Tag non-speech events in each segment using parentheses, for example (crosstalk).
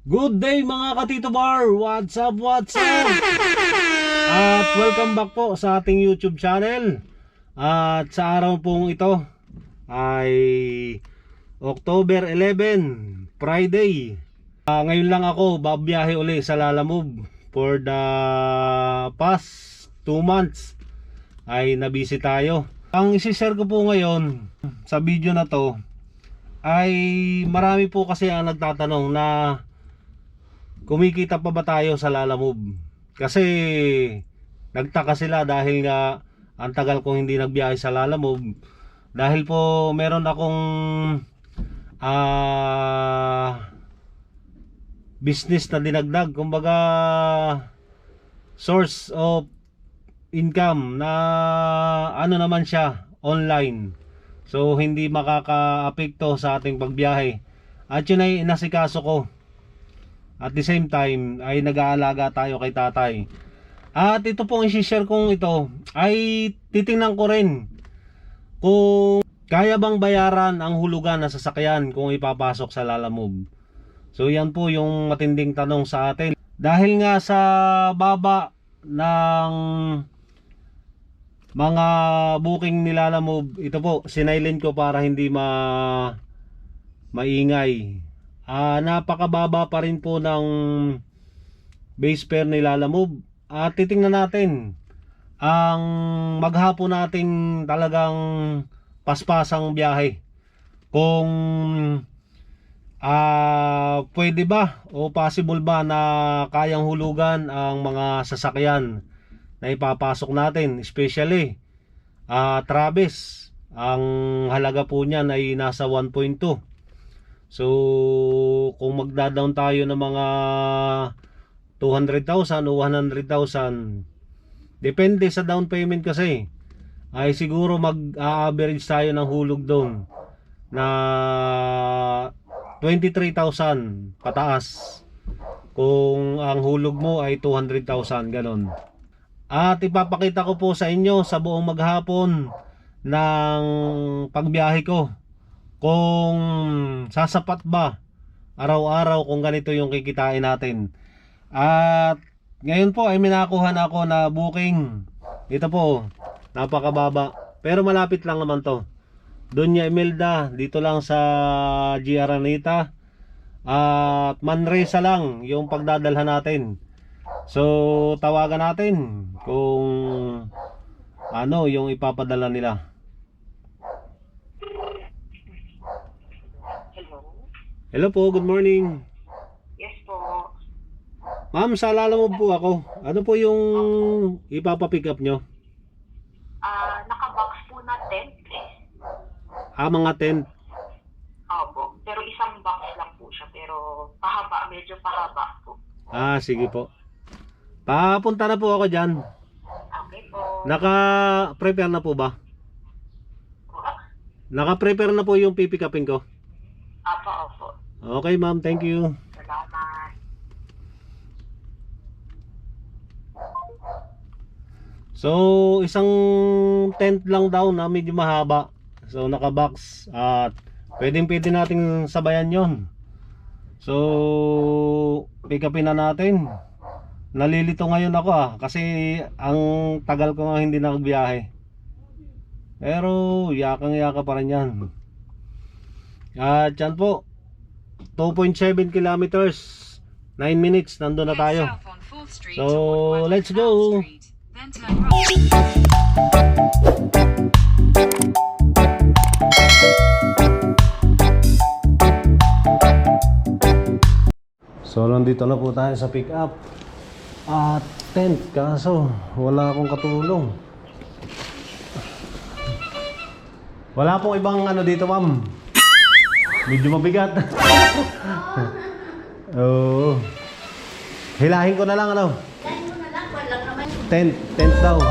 Good day mga katito bar! What's up, what's up? At welcome back po sa ating YouTube channel. At sa araw pong ito ay October 11, Friday. Ah, ngayon lang ako babiyahe uli sa Lalamove for the past 2 months ay nabisi tayo. Ang isi-share ko po ngayon sa video na to ay marami po kasi ang nagtatanong na kumikita pa ba tayo sa Lalamove? Kasi nagtaka sila dahil nga ang tagal kong hindi nagbiyahe sa Lalamove dahil po meron akong ah business na dinagdag. Kumbaga source of income na ano naman siya online. So hindi makaka-apekto sa ating pagbiyahe. At yun ay inasikaso ko at the same time ay nag-aalaga tayo kay tatay. At ito pong isi-share kong ito ay titingnan ko rin kung kaya bang bayaran ang hulugan ng sasakyan kung ipapasok sa Lalamove. So yan po yung matinding tanong sa atin. Dahil nga sa baba ng mga booking ni Lalamove, ito po, sinilent ko para hindi ma maingay. Ah, napakababa pa rin po ng base fare ni Lalamove. At titingnan natin ang maghapon nating talagang paspasang biyahe. Kung ah pwede ba o possible ba na kayang hulugan ang mga sasakyan na ipapasok natin, especially ah Travis. Ang halaga po niyan ay nasa 1.2. So, kung magda-down tayo ng mga 200,000 o 100,000, depende sa down payment kasi, ay siguro mag-average tayo ng hulog doon na 23,000 pataas. Kung ang hulog mo ay 200,000, ganon. At ipapakita ko po sa inyo sa buong maghapon ng pagbiyahe ko kung sasapat ba araw-araw kung ganito yung kikitain natin. At ngayon po ay minakuha na ako na booking. Ito po, napakababa. Pero malapit lang naman to. Donya Imelda, dito lang sa GR Anita. At Manresa lang yung pagdadalhan natin. So, tawagan natin kung ano yung ipapadala nila. Hello? Hello po, good morning. Yes po. Ma'am, sa mo po ako. Ano po yung ipapapick up nyo? Ah, naka-box po na tent. Ah, mga tent. Opo. Pero isang box lang po siya. Pero pahaba, medyo pahaba po. Ah, sige po. Papunta na po ako dyan. Okay po. Naka-prepare na po ba? Ah, Naka-prepare na po yung pipick upin ko. Okay ma'am, thank you. Salamat. So, isang tent lang daw na medyo mahaba. So, naka-box. At pwedeng pwede nating sabayan yon. So, pick upin na natin. Nalilito ngayon ako ah. Kasi ang tagal ko nga hindi nakagbiyahe. Pero, yakang-yaka pa rin yan. At yan po. 2.7 kilometers. 9 minutes. Nandun na tayo. So, let's go. So nandito na po tayo sa pick up at tent kaso wala akong katulong. Wala pong ibang ano dito ma'am. Medyo mabigat. (laughs) Oo. Hilahin ko na lang ano. Tent, tent daw.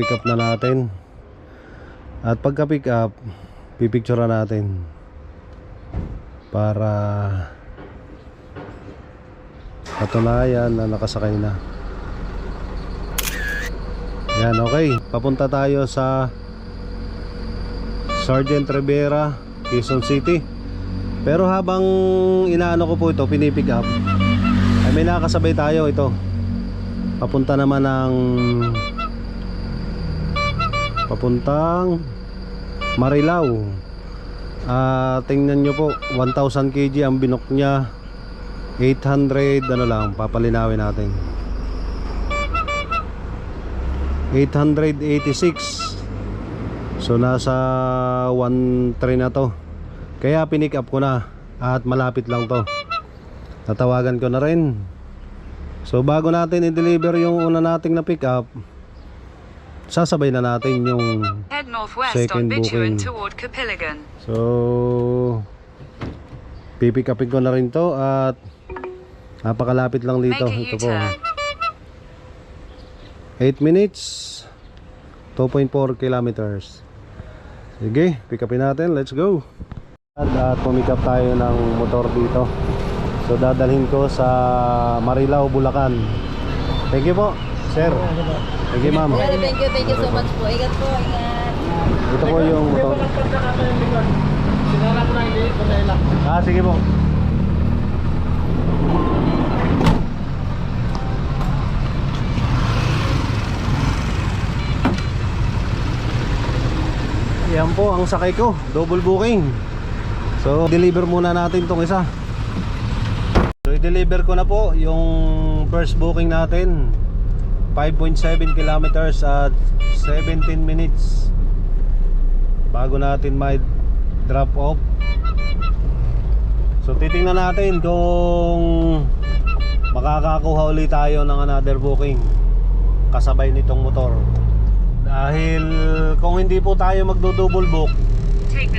Na-pick up na natin. At pagka pick up, pipicture natin para patunayan na nakasakay na. Yan, okay. Papunta tayo sa Sergeant Rivera, Quezon City. Pero habang inaano ko po ito, pinipick up, ay may nakasabay tayo ito. Papunta naman ng papuntang Marilao. Ah, tingnan nyo po, 1,000 kg ang binok niya. 800 ano lang, papalinawin natin. 886 So nasa 1.3 na to Kaya pinick up ko na At malapit lang to Tatawagan ko na rin So bago natin i-deliver yung una nating na pick up Sasabay na natin yung Second booking. So Pipick upin ko na rin to At Napakalapit lang dito. Ito po. U-turn. 8 minutes 2.4 kilometers. Sige, pick upin natin, let's go. At uh, pumick up tayo ng motor dito. So dadalhin ko sa Marilao, Bulacan. Thank you po, sir Thank you ma'am Sir, thank you, thank you so much po. Ingat po, ingat. Ito po yung motor Ah, sige po Yan po ang sakay ko, double booking. So, deliver muna natin tong isa. So, i-deliver ko na po yung first booking natin. 5.7 kilometers at 17 minutes bago natin may drop off. So, titingnan natin kung makakakuha ulit tayo ng another booking kasabay nitong motor. Dahil kung hindi po tayo magdo-double book, right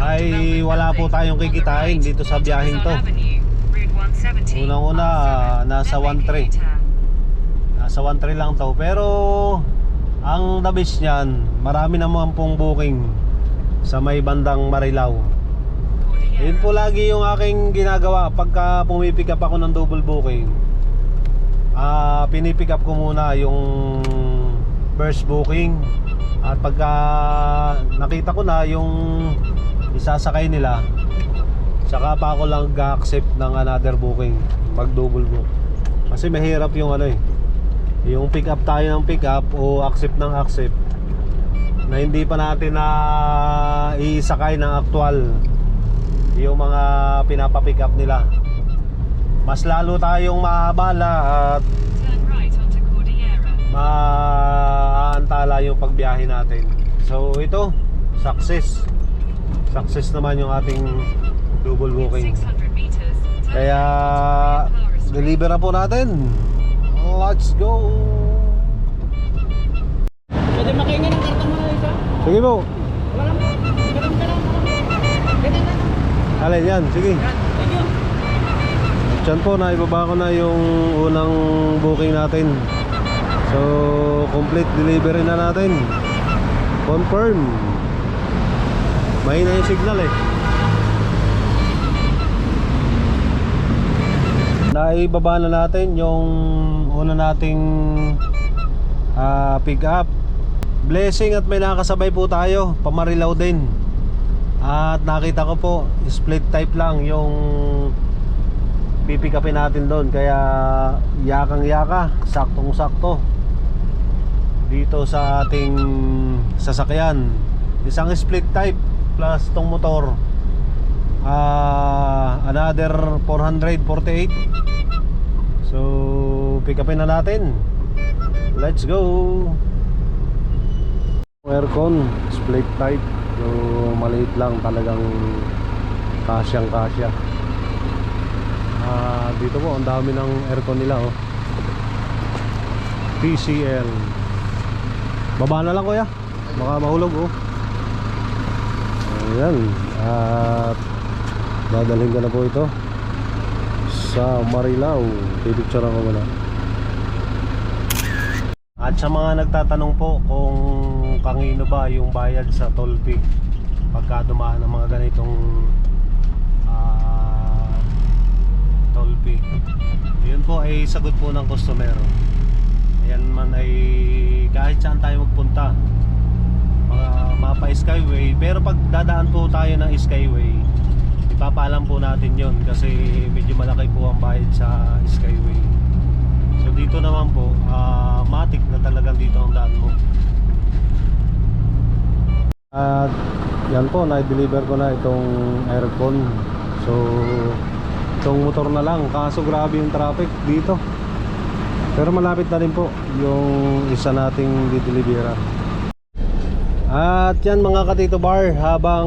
Ay, wala po tayong kikitain dito sa Luzon to. Avenue, Route 170, Unang-una, R7, nasa then make a 1-3. Nasa 1.3 lang to. Pero ang the best niyan, marami naman pong booking sa may bandang Marilao. Yun po lagi yung aking ginagawa pagka pumipick up ako ng double booking. Ah, pinipick up ko muna yung first booking. At pagka nakita ko na yung isasakay nila, saka pa ako lang ga-accept ng another booking, mag double book. Kasi mahirap yung ano eh. Yung pick up tayo ng pick up o accept ng accept na hindi pa natin na iisakay ng actual yung mga pinapapick up nila. Mas lalo tayong maabala at maaantala yung pagbiyahe natin. So ito success. Success naman yung ating double In booking 600 meters, turn kaya deliver na po natin let's go Pwede makahinga ng karton mo na isa? sige po Wala mo. Ganun ka lang. Ganun ka lang. alin yan sige Thank you. Diyan po, naibaba ko na yung unang booking natin. So, complete delivery na natin. Confirm. Mahina yung signal eh. Naibaba na natin yung una nating ah, pick up. Blessing at may nakasabay po tayo. Pamarilaw din. At nakita ko po, split type lang yung pipick upin natin doon kaya yakang yaka saktong sakto dito sa ating sasakyan isang split type plus tong motor ah another 448 so pick upin na natin let's go aircon split type so maliit lang talagang kasyang kasya Ah, dito po ang dami ng aircon nila oh. TCL Baba na lang kuya. Baka mahulog oh. Ayan. At dadalhin ko na po ito sa Marilao. Pipicture ko muna. At sa mga nagtatanong po kung kanino ba yung bayad sa toll fee pagka dumaan ng mga ganitong ah, toll fee. Yun po ay sagot po ng customer. Ayan man ay kahit saan tayo magpunta. Mga mapa Skyway. Pero pag dadaan po tayo ng Skyway, ipapaalam po natin yon kasi medyo malaki po ang bayad sa Skyway. So dito naman po, ah, matik na talagang dito ang daan mo. At yan po, na-deliver ko na itong aircon. So itong motor na lang, kaso grabe yung traffic dito. Pero malapit na rin po yung isa nating dideliveran. At yan mga katito bar, habang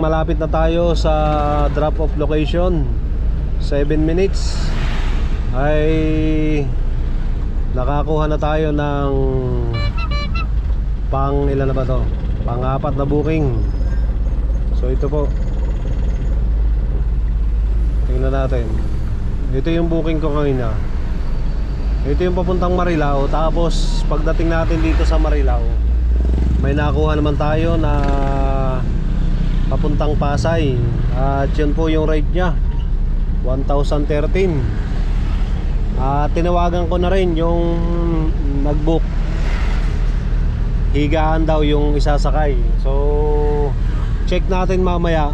malapit na tayo sa drop off location, 7 minutes, ay nakakuha na tayo ng pang ilan na ba to? Pang apat na booking. So ito po. Tingnan natin. Ito yung booking ko kanina. Ito yung papuntang Marilao Tapos pagdating natin dito sa Marilao May nakuha naman tayo na Papuntang Pasay. At yun po yung rate nya 1,013 At tinawagan ko na rin yung Nagbook. Higaan daw yung isasakay. So Check natin mamaya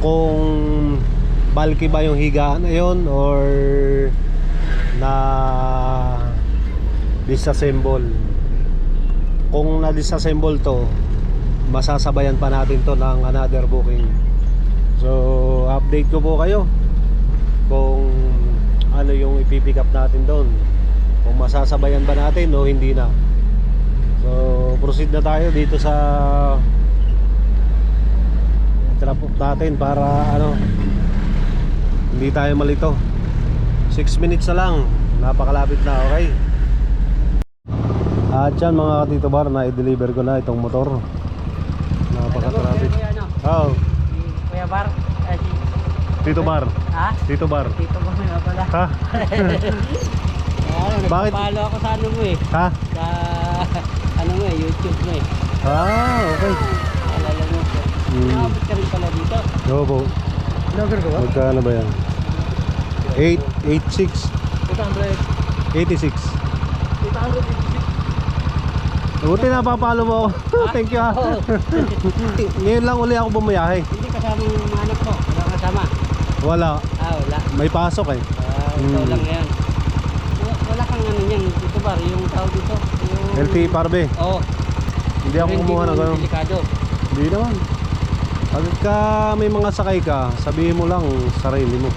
Kung Bulky ba yung higaan na yun Or na disassemble kung na disassemble to masasabayan pa natin to ng another booking. So update ko po kayo kung ano yung ipipick up natin doon. Kung masasabayan ba natin o hindi na. So proceed na tayo dito sa drop off natin para ano hindi tayo malito. 6 minutes na lang. Napakalapit na okay at yan mga katito bar na i-deliver ko na itong motor napaka-traffic oh Kuya Bar. Eh. Tito Bar Ha? Tito Bar Dito ba nga pala? ha Ano, Bakit? nagpapalo ako sa ano mo eh. ha Sa ano mo eh, YouTube mo eh. ah okay Alala mo po. Hmm. Nakabot ka rin pala dito. Oo po Vlogger ka magkano ba yan 886 800. 86 800. Buti napapalo mo ako (laughs) Thank you ha. (laughs) Ngayon lang uli ako bumayahe Hindi kasama yung mga anak mo. Wala kasama. Wala Ah, wala. May pasok eh Ah, ito Hmm. lang yan. Wala, kang ano yan. Dito ba? Yung tao dito. Yung... LT Parbe Oo. Hindi ako kumuha ng mo ganun Delikado. Hindi naman Pagka may mga sakay ka Sabihin mo lang sarili mo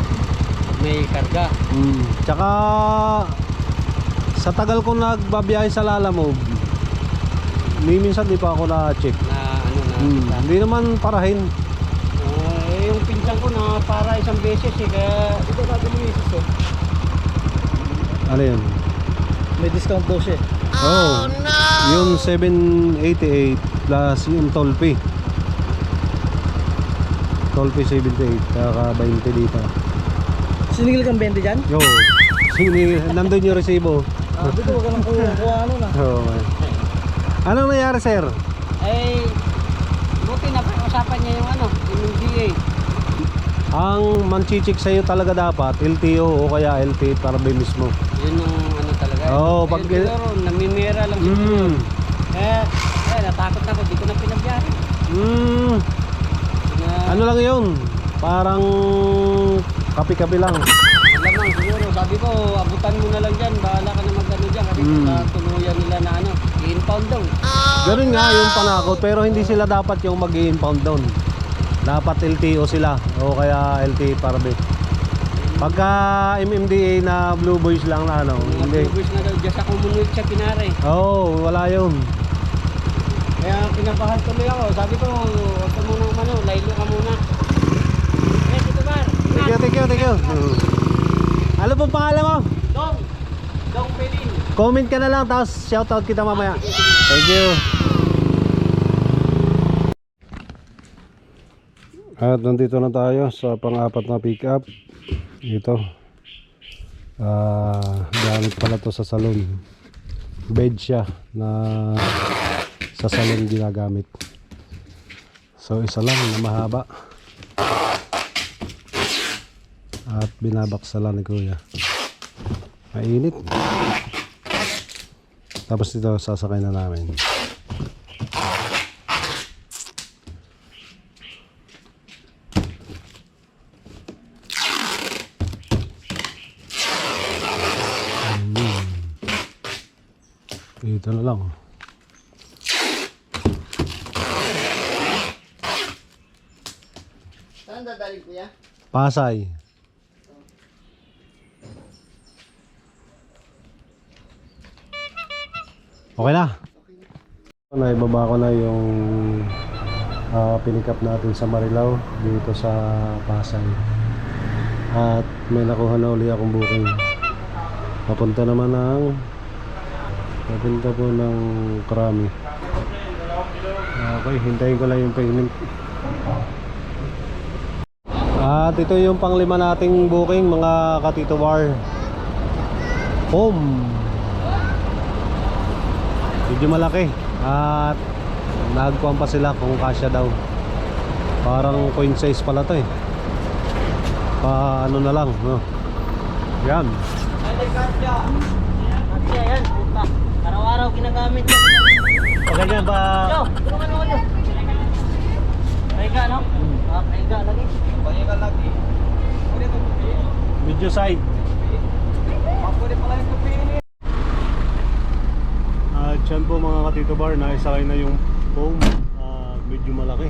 May karga. Mm. Tsaka sa tagal ko nagbabiyahe sa Lalamove, ni minsan di pa ako na-check. Na ano na. Mm. na- Hindi naman parahin. Ah, eh, yung pinsan ko na para isang beses eh. Kaya ito sabi mo misis ko. Ano yun? May discount daw siya. Oh, no! Yung 788 plus yung toll fee. Toll fee 78, kaka 20 dito. Sinigil kang 20 dyan? Yo, sini, nandun yung resibo. Ah, dito wag ka lang kuha, kuha ano na. (laughs) Oo, man. Anong nangyari, sir? Eh, buti na usapan niya yung ano, yung MBA. Ang manchichik sa'yo talaga dapat, LTO o kaya LT para ba mismo. Yun yung ano talaga. Oo, Ayun, pag- siguro, namimira lang siguro. Mm. Eh, eh, natakot na ako, di ko na pinagbiyahe. Mm. Na, Ano lang yun? Parang kapi-kapi lang. Lamang siguro, sabi ko, abutan mo na lang dyan, bahala ka na mag-ano dyan. Kasi mm. tuluyan nila na ano, i-impound daw. Ganun nga yung panakot pero hindi sila dapat yung mag impound doon. Dapat LTO sila o kaya LT Parbe. Pagka MMDA na Blue Boys lang na ano, hindi. bluebirds na daw, dyan sa Commonwealth siya pinare. Oo, oh, wala yun. Kaya kinabahan tuloy ako. Sabi ko, huwag ka muna umano, laylo ka muna. Eh, dito bar. Thank you, thank you, thank you. Ano pong pangalan mo? Dong! Comment ka na lang tapos shoutout kita mamaya. Thank you. At nandito na tayo sa pang-apat na pick-up. Ito. Ah, gamit pala to sa salon. Bed siya na sa salon ginagamit. So isa lang na mahaba. At binabaksalan ni Kuya. Mainit. Tapos dito sasakay na namin. Dito na lang. Saan dadali kuya? Pasay. Okay na. Naibaba ko na yung uh, pinikap natin sa Marilao dito sa Pasay. At may nakuha na uli akong booking. Papunta naman ng papunta po ng Krami. Okay, hintayin ko lang yung payment. At ito yung panglima nating booking mga katito bar. Home. Medyo malaki. At nagkuhan pa sila kung kasya daw. Parang coin size pala to eh. Pa ano na lang, no. Yan. Araw-araw ginagamit. O ganyan ba? Pahiga no? Ah, pahiga lagi. Pahiga lagi. Medyo side. Pwede pala yung tupi. At yan po mga katito bar, naisakay na yung foam. Ah, medyo malaki.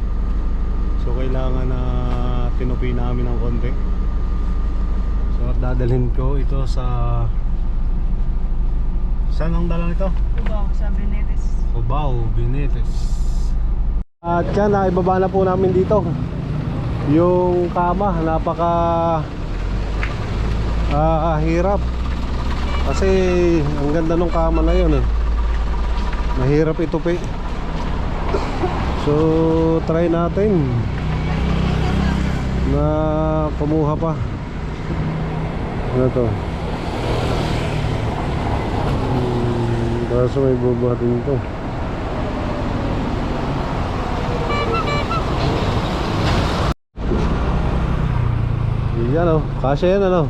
So kailangan na tinupi namin ng konti. So dadalhin ko ito sa... Saan ang dala nito? Cubao, sa Benedes. Cubao, Benitez. At yan, naibaba na po namin dito. Yung kama, napaka ah, hirap. Kasi ang ganda ng kama na yun eh. Mahirap itupi. So, try natin na kumuha pa. Ano to? Hmm, kaso may bubuhatin to. Yan o, kasya yan ano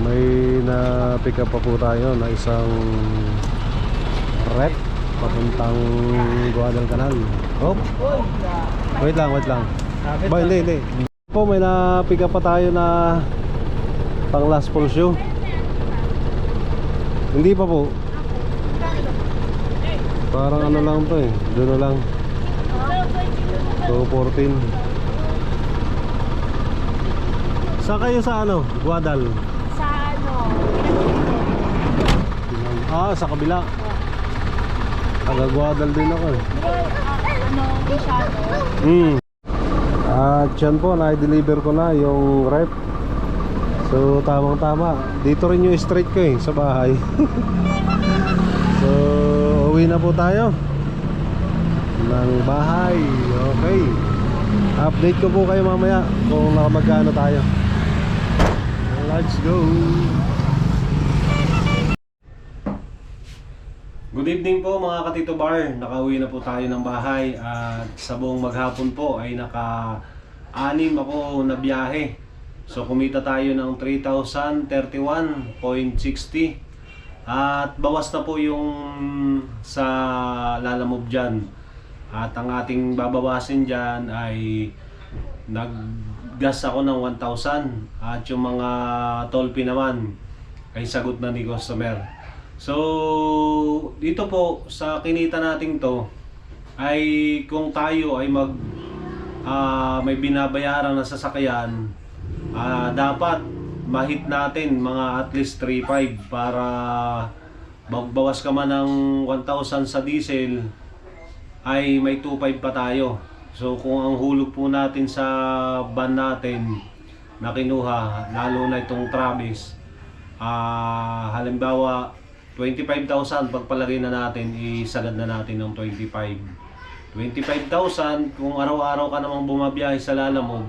May na pick up pa po tayo na isang rep papuntang Guadalcanal Oh, wait lang, wait lang. Ba, hindi, hindi. Po may na pick up pa tayo na pang last full show. Hindi pa po. Parang ano lang to eh. Doon na lang. So 14 Saan kayo sa ano? Guadal? Sa ano, Ah, sa kabila. Taga Guadal din ako eh. ano, masyado. Hmm. At yan po, na-deliver ko na yung rep. So, tamang-tama. Dito rin yung straight ko eh, sa bahay. (laughs) so, uwi na po tayo. Ng bahay. Okay. Update ko po kayo mamaya kung nakamagkano tayo. Let's go! Good evening po mga katito bar. Nakauwi na po tayo ng bahay at sa buong maghapon po ay naka-anim ako na biyahe. So kumita tayo ng 3,031.60 at bawas na po yung sa Lalamove dyan. At ang ating babawasin dyan ay naggas ako ng 1,000 at yung mga fee naman ay sagot na ni customer. So, dito po sa kinita nating to ay kung tayo ay mag ah, may binabayaran na sasakyan, ah, dapat mahit natin mga at least 3.5 para magbawas ka man ng 1,000 sa diesel ay may 2.5 pa tayo. So kung ang hulog po natin sa van natin na kinuha, lalo na itong Travis, Ah, halimbawa 25,000 pagpalagay na natin isagad na natin ng 25. 25,000 kung araw-araw ka namang bumabiyahe sa Lalamove.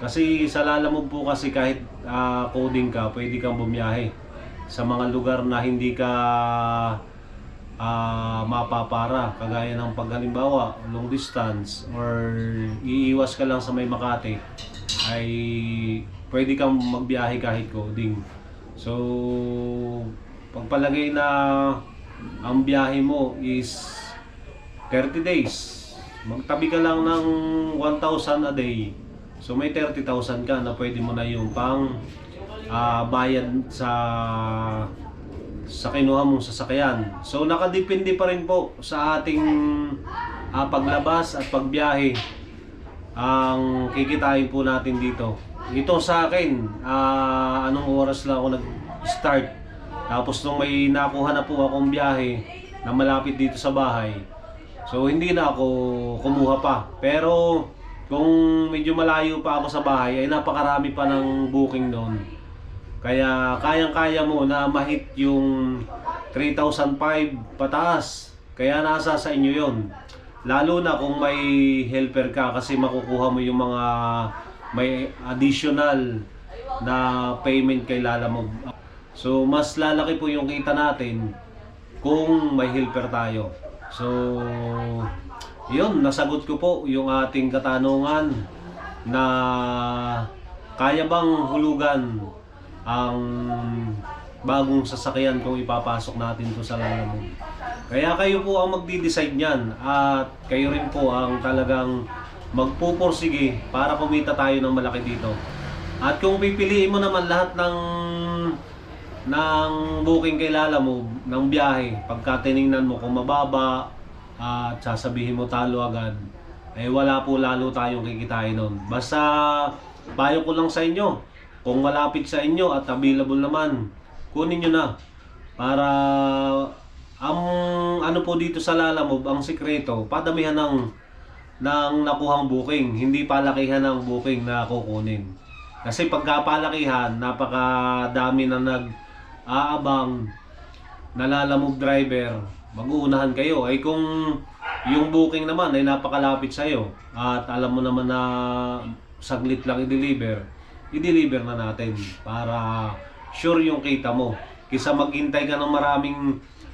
Kasi sa Lalamove po kasi kahit ah, coding ka, pwede kang bumiyahe sa mga lugar na hindi ka ah, mapapara kagaya ng paghalimbawa long distance or iiwas ka lang sa may Makati ay pwede kang magbiyahe kahit coding. So, pagpalagay na ang biyahe mo is 30 days. Magtabi ka lang ng 1,000 a day. So may 30,000 ka na pwede mo na yung pang ah, bayad sa sa kinuha mong sasakyan. So nakadepende pa rin po sa ating ah, paglabas at pagbiyahe ang kikitain po natin dito. Ito sa akin, ah, anong oras lang ako nag-start. Tapos nung may nakuha na po akong biyahe na malapit dito sa bahay, so hindi na ako kumuha pa. Pero kung medyo malayo pa ako sa bahay, ay napakarami pa ng booking doon. Kaya kayang-kaya mo na mahit yung 3,005 pataas. Kaya nasa sa inyo yon. Lalo na kung may helper ka kasi makukuha mo yung mga may additional na payment kay Lalamove. So mas lalaki po yung kita natin kung may helper tayo. So yun, nasagot ko po yung ating katanungan na kaya bang hulugan ang bagong sasakyan kung ipapasok natin to sa Lalamove. Kaya kayo po ang magdi-decide niyan at kayo rin po ang talagang magpupursige para kumita tayo ng malaki dito. At kung pipiliin mo naman lahat ng ng booking kay Lalamove, ng biyahe, pagka tiningnan mo kung mababa at sasabihin mo talo agad, eh wala po lalo tayong kikitain nun. Basta payo ko lang sa inyo, kung malapit sa inyo at available naman, kunin nyo na. Para ang ano po dito sa Lalamove, ang sikreto, padamihan ng ng nakuhang booking, hindi palakihan ng booking na kukunin. Kasi pagka palakihan, napakadami na nag aabang nalalamove driver, mag-uunahan kayo. Ay kung yung booking naman ay napakalapit sa iyo at alam mo naman na saglit lang i-deliver, i-deliver na natin para sure yung kita mo. Kisa maghintay ka ng maraming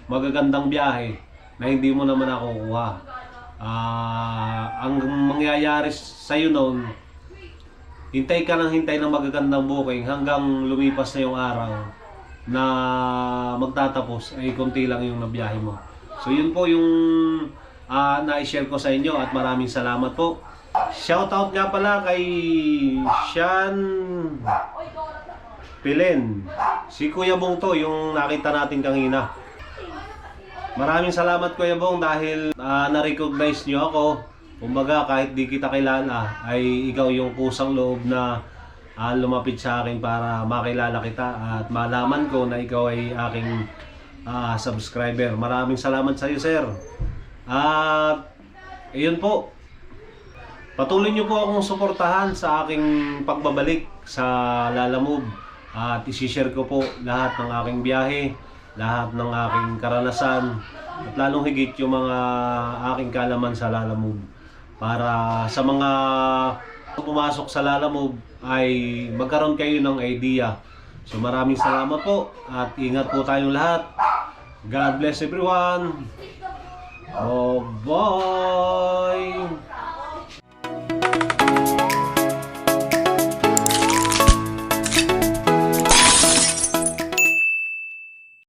magagandang biyahe na hindi mo naman nakukuha. Ah, ang mangyayari sa iyo noon, hintay ka ng hintay ng magagandang booking hanggang lumipas na yung araw na magtatapos ay konti lang yung nabiyahe mo. So yun po yung ah, na-share ko sa inyo at maraming salamat po. Shoutout nga pala kay Sean Pilen. Si Kuya Bong to, yung nakita natin kanina. Maraming salamat Kuya Bong dahil ah, na-recognize nyo ako. Kumbaga kahit di kita kilala ay ikaw yung kusang loob na ah, lumapit sa akin para makilala kita at malaman ko na ikaw ay aking ah, subscriber. Maraming salamat sa iyo sir. At iyon po. Patuloy niyo po akong suportahan sa aking pagbabalik sa Lalamove. At isishare ko po lahat ng aking biyahe, lahat ng aking karanasan, at lalong higit yung mga aking kalaman sa Lalamove. Para sa mga pumasok sa Lalamove ay magkaroon kayo ng idea. So maraming salamat po at ingat po tayong lahat. God bless everyone. Oh boy!